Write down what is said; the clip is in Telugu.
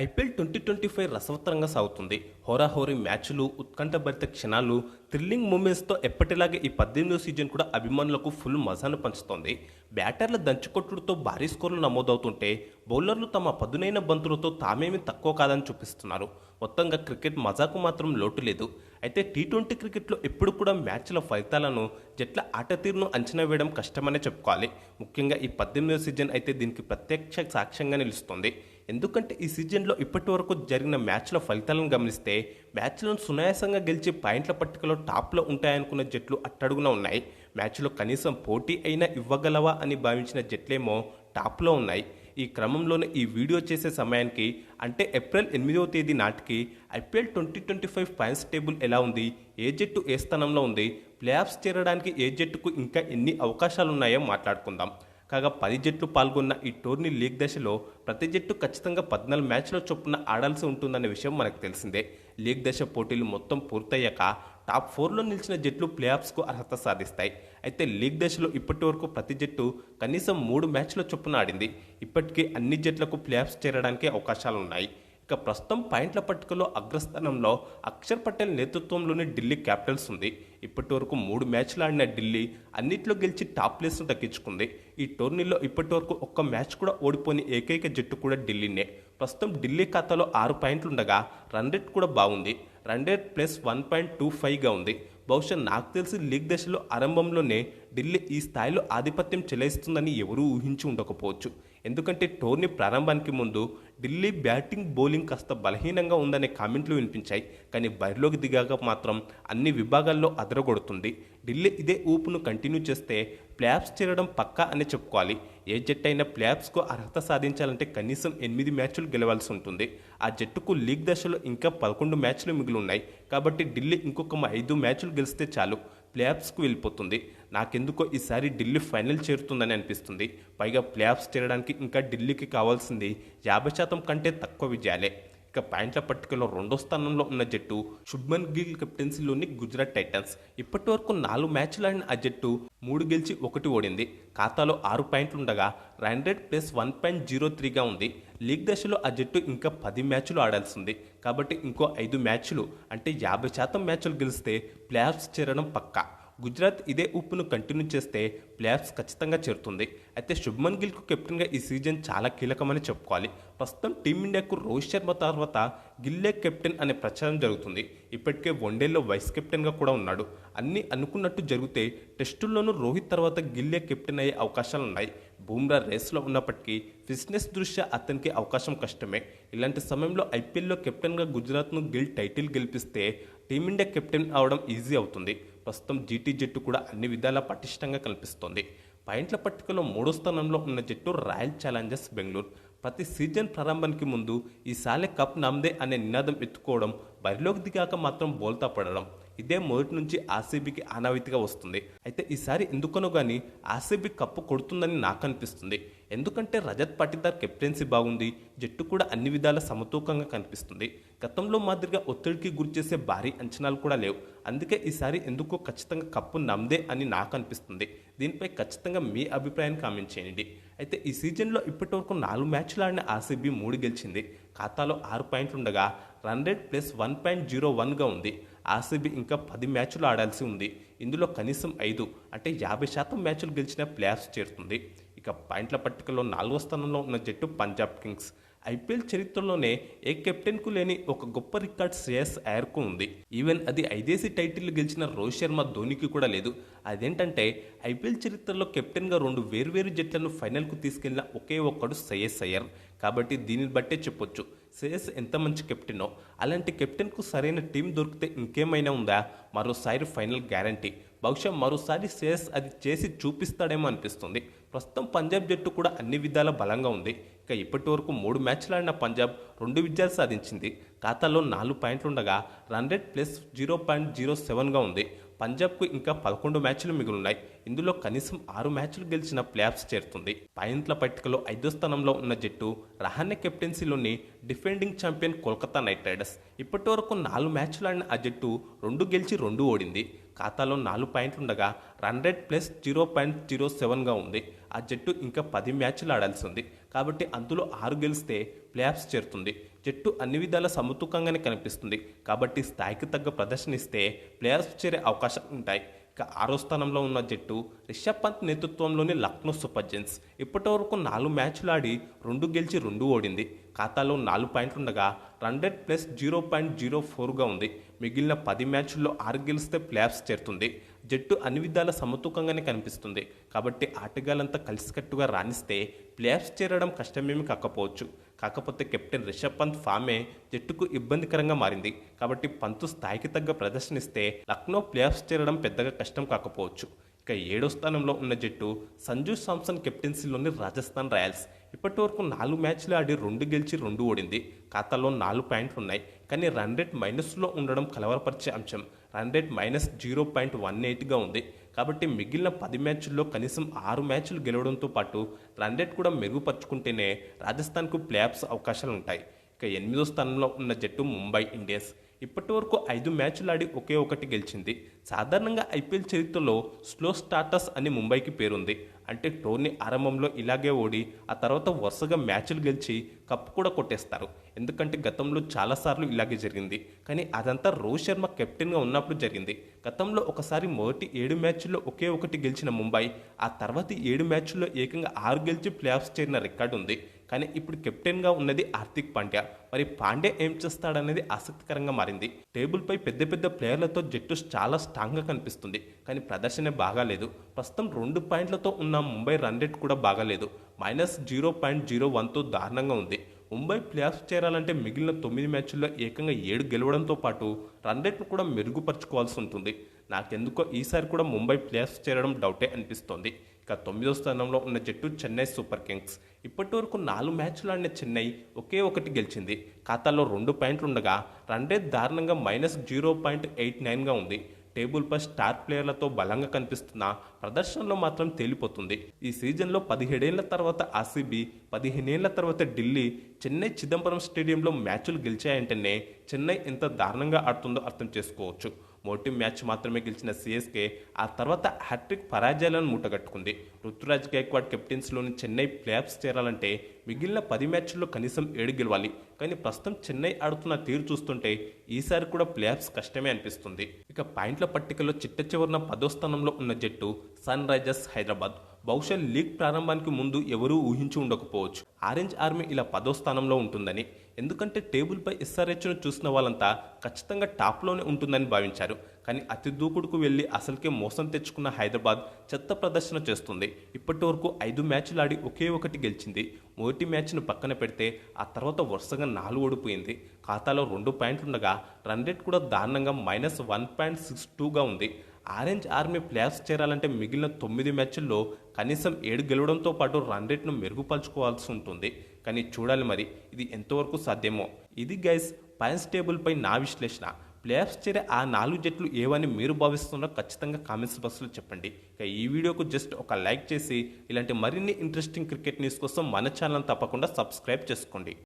ఐపీఎల్ ట్వంటీ ట్వంటీ ఫైవ్ రసవత్తరంగా సాగుతుంది. హోరాహోరీ మ్యాచ్లు ఉత్కంఠభరిత క్షణాలు థ్రిల్లింగ్ మూమెంట్స్తో ఎప్పటిలాగే ఈ పద్దెనిమిదో సీజన్ కూడా అభిమానులకు ఫుల్ మజాను పంచుతోంది. బ్యాటర్ల దంచుకొట్టుడుతో భారీ స్కోర్లు నమోదవుతుంటే బౌలర్లు తమ పదునైన బంతులతో తామేమీ తక్కువ కాదని చూపిస్తున్నారు. మొత్తంగా క్రికెట్ మజాకు మాత్రం లోటు లేదు. అయితే టీ ట్వంటీ క్రికెట్లో ఎప్పుడు కూడా మ్యాచ్ల ఫలితాలను జట్ల ఆట తీరును అంచనా వేయడం కష్టమనే చెప్పుకోవాలి. ముఖ్యంగా ఈ పద్దెనిమిదో సీజన్ అయితే దీనికి ప్రత్యక్ష సాక్ష్యంగా నిలుస్తుంది. ఎందుకంటే ఈ సీజన్లో ఇప్పటి వరకు జరిగిన మ్యాచ్ల ఫలితాలను గమనిస్తే మ్యాచ్లను సునాయాసంగా గెలిచి పాయింట్ల పట్టికలో టాప్లో ఉంటాయనుకున్న జట్లు అట్టడుగున ఉన్నాయి. మ్యాచ్లో కనీసం పోటీ అయినా ఇవ్వగలవా అని భావించిన జట్లేమో టాప్లో ఉన్నాయి. ఈ క్రమంలోనే ఈ వీడియో చేసే సమయానికి అంటే ఏప్రిల్ ఎనిమిదవ తేదీ నాటికి IPL twenty twenty five points table ఎలా ఉంది? ఏ జట్టు ఏ స్థానంలో ఉంది? ప్లే ఆఫ్స్ చేరడానికి ఏ జట్టుకు ఇంకా ఎన్ని అవకాశాలు ఉన్నాయో మాట్లాడుకుందాం. కాగా పది జట్లు పాల్గొన్న ఈ టోర్నీ లీగ్ దశలో ప్రతి జట్టు ఖచ్చితంగా పద్నాలుగు మ్యాచ్ల చొప్పున ఆడాల్సి ఉంటుందనే విషయం మనకు తెలిసిందే. లీగ్ దశ పోటీలు మొత్తం పూర్తయ్యాక టాప్ ఫోర్లో నిలిచిన జట్లు ప్లే ఆఫ్స్కు అర్హత సాధిస్తాయి. అయితే లీగ్ దశలో ఇప్పటి వరకు ప్రతి జట్టు కనీసం మూడు మ్యాచ్ల చొప్పున ఆడింది. ఇప్పటికే అన్ని జట్లకు ప్లే ఆఫ్స్ చేరడానికి అవకాశాలు ఉన్నాయి ఇక ప్రస్తుతం పాయింట్ల పట్టికలో అగ్రస్థానంలో అక్షర్ పటేల్ నేతృత్వంలోని ఢిల్లీ క్యాపిటల్స్ ఉంది. ఇప్పటి వరకు మూడు మ్యాచ్లు ఆడిన ఢిల్లీ అన్నిట్లో గెలిచి టాప్ ప్లేస్ను దక్కించుకుంది. ఈ టోర్నీలో ఇప్పటి వరకు ఒక్క మ్యాచ్ కూడా ఓడిపోయిన ఏకైక జట్టు కూడా ఢిల్లీనే. ప్రస్తుతం ఢిల్లీ ఖాతాలో ఆరు పాయింట్లు ఉండగా రన్ రేట్ కూడా బాగుంది. Run rate plus one point two ఫైవ్గా ఉంది. బహుశా నాకు తెలిసి లీగ్ దశలో ఆరంభంలోనే ఢిల్లీ ఈ స్థాయిలో ఆధిపత్యం చెలాయిస్తుందని ఎవరూ ఊహించి ఉండకపోవచ్చు. ఎందుకంటే టోర్నీ ప్రారంభానికి ముందు ఢిల్లీ బ్యాటింగ్ బౌలింగ్ కాస్త బలహీనంగా ఉందనే కామెంట్లు వినిపించాయి. కానీ బరిలోకి దిగాక మాత్రం అన్ని విభాగాల్లో అదరగొడుతుంది. ఢిల్లీ ఇదే ఊపును కంటిన్యూ చేస్తే ప్లాప్స్ చేరడం పక్కా అని చెప్పుకోవాలి. ఏ జట్టు అయినా ప్లాప్స్కు అర్హత సాధించాలంటే కనీసం ఎనిమిది మ్యాచ్లు గెలవాల్సి ఉంటుంది. ఆ జట్టుకు లీగ్ దశలో ఇంకా పదకొండు మ్యాచ్లు మిగిలి ఉన్నాయి. కాబట్టి ఢిల్లీ ఇంకొక ఐదు మ్యాచ్లు గెలిస్తే చాలు. ప్లేఆఫ్స్కు వెళ్ళిపోతుంది. నాకెందుకో ఈసారి ఢిల్లీ ఫైనల్ చేరుతుందని అనిపిస్తుంది. పైగా ప్లేఆఫ్స్ చేరడానికి ఇంకా ఢిల్లీకి కావాల్సింది యాభై శాతం కంటే తక్కువ విజయాలే. ఇక పాయింట్ల పట్టికలో రెండో స్థానంలో ఉన్న జట్టు శుభ్మన్ గిల్ కెప్టెన్సీలోని గుజరాత్ టైటన్స్. ఇప్పటి వరకు నాలుగు మ్యాచ్లు ఆడిన ఆ జట్టు మూడు గెలిచి ఒకటి ఓడింది. ఖాతాలో ఆరు పాయింట్లు ఉండగా run rate plus one point zero త్రీగా ఉంది. లీగ్ దశలో ఆ జట్టు ఇంకా పది మ్యాచ్లు ఆడాల్సి ఉంది కాబట్టి ఇంకో ఐదు మ్యాచ్లు అంటే యాభై శాతం మ్యాచ్లు గెలిస్తే ప్లేఆఫ్స్ చేరడం పక్కా. గుజరాత్ ఇదే ఊపును కంటిన్యూ చేస్తే ప్లేఆఫ్స్ ఖచ్చితంగా చేరుతుంది. అయితే శుభ్మన్ గిల్కు కెప్టెన్గా ఈ సీజన్ చాలా కీలకమని చెప్పుకోవాలి. ప్రస్తుతం టీమిండియాకు రోహిత్ శర్మ తర్వాత గిల్లే కెప్టెన్ అనే ప్రచారం జరుగుతుంది. ఇప్పటికే వన్డేలో వైస్ కెప్టెన్గా కూడా ఉన్నాడు. అన్నీ అనుకున్నట్టు జరిగితే టెస్టుల్లోనూ రోహిత్ తర్వాత గిల్లే కెప్టెన్ అయ్యే అవకాశాలు ఉన్నాయి బూమ్రా రేస్లో ఉన్నప్పటికీ ఫిట్నెస్ దృష్ట్యా అతనికి అవకాశం కష్టమే. ఇలాంటి సమయంలో ఐపీఎల్లో కెప్టెన్గా గుజరాత్ను గిల్ టైటిల్ గెలిపిస్తే టీమిండియా కెప్టెన్ అవడం ఈజీ అవుతుంది. ప్రస్తుతం జీటీ జట్టు కూడా అన్ని విధాలా పటిష్టంగా కల్పిస్తోంది. పాయింట్ల పట్టికలో మూడో స్థానంలో ఉన్న జట్టు రాయల్ ఛాలెంజర్స్ బెంగళూరు. ప్రతి సీజన్ ప్రారంభానికి ముందు ఈసారి కప్ నమ్దే అనే నినాదం ఎత్తుకోవడం బరిలోకి దిగాక మాత్రం బోల్తా పడడం. ఇదే మొదటి నుంచి ఆర్సీబీకి అనావితిగా వస్తుంది. అయితే ఈసారి ఎందుకనో కానీ ఆర్సీబీ కప్పు కొడుతుందని నాకు అనిపిస్తుంది. ఎందుకంటే రజత్ పాటిదార్ కెప్టెన్సీ బాగుంది జట్టు కూడా అన్ని విధాల సమతూకంగా కనిపిస్తుంది. గతంలో మాదిరిగా ఒత్తిడికి గురిచేసే భారీ అంచనాలు కూడా లేవు. అందుకే ఈసారి ఎందుకో ఖచ్చితంగా కప్పు నమ్దే అని నాకు అనిపిస్తుంది. దీనిపై ఖచ్చితంగా మీ అభిప్రాయాన్ని కామెంట్ చేయండి. అయితే ఈ సీజన్లో ఇప్పటివరకు నాలుగు మ్యాచ్లు ఆడిన ఆర్సీబీ మూడు గెలిచింది. ఖాతాలో ఆరు పాయింట్లు ఉండగా run rate plus one point zero వన్గా ఉంది. ఆర్సీబీ ఇంకా పది మ్యాచ్లు ఆడాల్సి ఉంది. ఇందులో కనీసం ఐదు అంటే యాభై శాతం మ్యాచ్లు గెలిచిన ప్లేయర్స్ చేరుతుంది. ఇక పాయింట్ల పట్టికలో నాలుగో స్థానంలో ఉన్న జట్టు పంజాబ్ కింగ్స్. ఐపీఎల్ చరిత్రలోనే ఏ కెప్టెన్కు లేని ఒక గొప్ప రికార్డ్ శ్రేయస్ అయ్యర్కు ఉంది. ఈవెన్ అది ఐదేసి టైటిల్ గెలిచిన రోహిత్ శర్మ ధోనికి కూడా లేదు. అదేంటంటే ఐపీఎల్ చరిత్రలో కెప్టెన్గా రెండు వేర్వేరు జట్లను ఫైనల్కు తీసుకెళ్ళిన ఒకే ఒక్కడు శ్రేయస్ అయ్యర్. కాబట్టి దీనిని బట్టే చెప్పొచ్చు. శ్రేయస్ ఎంత మంచి కెప్టెనో అలాంటి కెప్టెన్కు సరైన టీం దొరికితే ఇంకేమైనా ఉందా? మరోసారి ఫైనల్ గ్యారంటీ. బహుశా మరోసారి శ్రేయస్ అది చేసి చూపిస్తాడేమో అనిపిస్తుంది. ప్రస్తుతం పంజాబ్ జట్టు కూడా అన్ని విధాల బలంగా ఉంది. ఇక ఇప్పటి వరకు మూడు మ్యాచ్లు ఆడిన పంజాబ్ రెండు విజయాలు సాధించింది. ఖాతాలో నాలుగు పాయింట్లు ఉండగా run rate plus zero point zero సెవెన్గా ఉంది. పంజాబ్కు ఇంకా పదకొండు మ్యాచ్లు మిగులున్నాయి ఇందులో కనీసం ఆరు మ్యాచ్లు గెలిచిన ప్లేఆఫ్స్ చేరుతుంది. పాయింట్ల పట్టికలో ఐదో స్థానంలో ఉన్న జట్టు Rahane కెప్టెన్సీలోని defending champion Kolkata Knight Riders. ఇప్పటి వరకు నాలుగు మ్యాచ్లు ఆడిన ఆ జట్టు రెండు గెలిచి రెండు ఓడింది. ఖాతాలో నాలుగు పాయింట్లు ఉండగా run rate plus zero point zero సెవెన్గా ఉంది. ఆ జట్టు ఇంకా పది మ్యాచ్లు ఆడాల్సి ఉంది. కాబట్టి అందులో ఆరు గెలిస్తే ప్లేఆఫ్స్ చేరుతుంది. జట్టు అన్ని విధాల సమతూకంగానే కనిపిస్తుంది. కాబట్టి స్థాయికి తగ్గ ప్రదర్శన ఇస్తే చేరే అవకాశం ఉంటాయి. ఇక ఆరో స్థానంలో ఉన్న జట్టు రిషబ్ పంత్ నేతృత్వంలోని లక్నో సూపర్ జెన్స్ ఇప్పటివరకు నాలుగు మ్యాచ్లు ఆడి రెండు గెలిచి రెండు ఓడింది. ఖాతాలో నాలుగు పాయింట్లు ఉండగా run rate plus zero point zero ఫోర్గా ఉంది. మిగిలిన పది మ్యాచ్ల్లో ఆరు గెలిస్తే ప్లేఆఫ్స్ చేరుతుంది. జట్టు అన్ని విధాల సమతూకంగానే కనిపిస్తుంది. కాబట్టి ఆటగాళ్ళంతా కలిసికట్టుగా రాణిస్తే ప్లేఆఫ్స్ చేరడం కష్టమేమి కాకపోవచ్చు. కాకపోతే కెప్టెన్ రిషబ్ పంత్ ఫామే జట్టుకు ఇబ్బందికరంగా మారింది. కాబట్టి పంతు స్థాయికి తగ్గ ప్రదర్శనిస్తే లక్నో ప్లేఆఫ్స్ చేరడం పెద్దగా కష్టం కాకపోవచ్చు. ఇక ఏడో స్థానంలో ఉన్న జట్టు సంజు సామ్సన్ కెప్టెన్సీలోని రాజస్థాన్ రాయల్స్. ఇప్పటి వరకు నాలుగు మ్యాచ్లు ఆడి రెండు గెలిచి రెండు ఓడింది. ఖాతాలో నాలుగు పాయింట్లు ఉన్నాయి కానీ రన్ రేట్ మైనస్లో ఉండడం కలవరపరిచే అంశం. Run rate minus zero point one ఎయిట్గా ఉంది. కాబట్టి మిగిలిన పది మ్యాచ్ల్లో కనీసం ఆరు మ్యాచ్లు గెలవడంతో పాటు రన్ రేట్ కూడా మెరుగుపరుచుకుంటేనే రాజస్థాన్కు ప్లేఆఫ్స్ అవకాశాలు ఉంటాయి ఇక ఎనిమిదో స్థానంలో ఉన్న జట్టు ముంబై ఇండియన్స్. ఇప్పటి వరకు ఐదు మ్యాచ్లు ఆడి ఒకే ఒకటి గెలిచింది. సాధారణంగా ఐపీఎల్ చరిత్రలో స్లో స్టార్టర్స్ అని ముంబైకి పేరుంది. అంటే టోర్నీ ఆరంభంలో ఇలాగే ఓడి ఆ తర్వాత వరుసగా మ్యాచ్లు గెలిచి కప్పు కూడా కొట్టేస్తారు. ఎందుకంటే గతంలో చాలాసార్లు ఇలాగే జరిగింది. కానీ అదంతా రోహిత్ శర్మ కెప్టెన్గా ఉన్నప్పుడు జరిగింది. గతంలో ఒకసారి మొదటి ఏడు మ్యాచ్ల్లో ఒకే ఒకటి గెలిచిన ముంబై ఆ తర్వాత ఏడు మ్యాచ్ల్లో ఏకంగా ఆరు గెలిచి ప్లేఆఫ్స్ చేరిన రికార్డు ఉంది కానీ ఇప్పుడు కెప్టెన్గా ఉన్నది హార్దిక్ పాండ్యా. మరి పాండే ఏం చేస్తాడనేది ఆసక్తికరంగా మారింది. టేబుల్పై పెద్ద పెద్ద ప్లేయర్లతో జట్టు చాలా స్ట్రాంగ్గా కనిపిస్తుంది. కానీ ప్రదర్శన బాగాలేదు. ప్రస్తుతం రెండు పాయింట్లతో ఉన్న ముంబై రన్ రేట్ కూడా బాగాలేదు. మైనస్ జీరో పాయింట్ జీరో వన్తో దారుణంగా ఉంది. ముంబై ప్లేయర్స్ చేరాలంటే మిగిలిన తొమ్మిది మ్యాచ్ల్లో ఏకంగా ఏడు గెలవడంతో పాటు రన్ రేట్ను కూడా మెరుగుపరుచుకోవాల్సి ఉంటుంది. నాకెందుకో ఈసారి కూడా ముంబై ప్లేయర్స్ చేరడం డౌటే అనిపిస్తోంది. ఇక తొమ్మిదో స్థానంలో ఉన్న జట్టు చెన్నై సూపర్ కింగ్స్. ఇప్పటి వరకు నాలుగు మ్యాచ్లు ఆడిన చెన్నై ఒకే ఒకటి గెలిచింది. ఖాతాలో రెండు పాయింట్లు ఉండగా రన్ రేట్ దారుణంగా మైనస్ జీరో పాయింట్ ఎయిట్ నైన్గా ఉంది. టేబుల్పై స్టార్ ప్లేయర్లతో బలంగా కనిపిస్తున్న ప్రదర్శనలో మాత్రం తేలిపోతుంది. ఈ సీజన్లో పదిహేడేళ్ళ తర్వాత ఆర్సీబీ పదిహేనేళ్ళ తర్వాత ఢిల్లీ చెన్నై చిదంబరం స్టేడియంలో మ్యాచ్లు గెలిచాయంటేనే చెన్నై ఎంత దారుణంగా ఆడుతుందో అర్థం చేసుకోవచ్చు. మొదటి మ్యాచ్ మాత్రమే గెలిచిన సిఎస్కే ఆ తర్వాత హ్యాట్రిక్ పరాజయాలను మూటగట్టుకుంది. రుతురాజ్ గైక్వాడ్ కెప్టెన్స్లోని చెన్నై ప్లేఆఫ్స్ చేరాలంటే మిగిలిన పది మ్యాచ్ల్లో కనీసం ఏడు గెలవాలి. కానీ ప్రస్తుతం చెన్నై ఆడుతున్న తీరు చూస్తుంటే ఈసారి కూడా ప్లేఆఫ్స్ కష్టమే అనిపిస్తుంది. ఇక పాయింట్ల పట్టికలో చిట్ట చివరిన పదో స్థానంలో ఉన్న జట్టు సన్ రైజర్స్ హైదరాబాద్. బహుశా లీగ్ ప్రారంభానికి ముందు ఎవరూ ఊహించి ఉండకపోవచ్చు. ఆరెంజ్ ఆర్మీ ఇలా పదో స్థానంలో ఉంటుందని. ఎందుకంటే టేబుల్పై ఎస్ఆర్హెచ్ను చూసిన వాళ్ళంతా ఖచ్చితంగా టాప్లోనే ఉంటుందని భావించారు. కానీ అతి దూకుడుకు వెళ్ళి అసలుకే మోసం తెచ్చుకున్న హైదరాబాద్ చెత్త ప్రదర్శన చేస్తుంది. ఇప్పటి వరకు ఐదు మ్యాచ్లు ఆడి ఒకే ఒకటి గెలిచింది. మొదటి మ్యాచ్ను పక్కన పెడితే ఆ తర్వాత వరుసగా నాలుగు ఓడిపోయింది. ఖాతాలో రెండు పాయింట్లుండగా రన్ రేట్ కూడా దారుణంగా మైనస్ వన్ పాయింట్ సిక్స్ టూగా ఉంది. ఆరెంజ్ ఆర్మీ ప్లేఆఫ్స్ చేరాలంటే మిగిలిన తొమ్మిది మ్యాచ్ల్లో కనీసం ఏడు గెలవడంతో పాటు రన్ రేట్ను మెరుగుపరుచుకోవాల్సి ఉంటుంది. కానీ చూడాలి మరి ఇది ఎంతవరకు సాధ్యమో. ఇది గైస్ పాయింట్స్ టేబుల్పై నా విశ్లేషణ. ప్లేఆఫ్స్ చేరే ఆ నాలుగు జట్లు ఏవని మీరు భావిస్తున్నారో ఖచ్చితంగా కామెంట్స్ బాక్స్లో చెప్పండి. ఇక ఈ వీడియోకు జస్ట్ ఒక లైక్ చేసి ఇలాంటి మరిన్ని ఇంట్రెస్టింగ్ క్రికెట్ న్యూస్ కోసం మన ఛానల్ తప్పకుండా సబ్స్క్రైబ్ చేసుకోండి.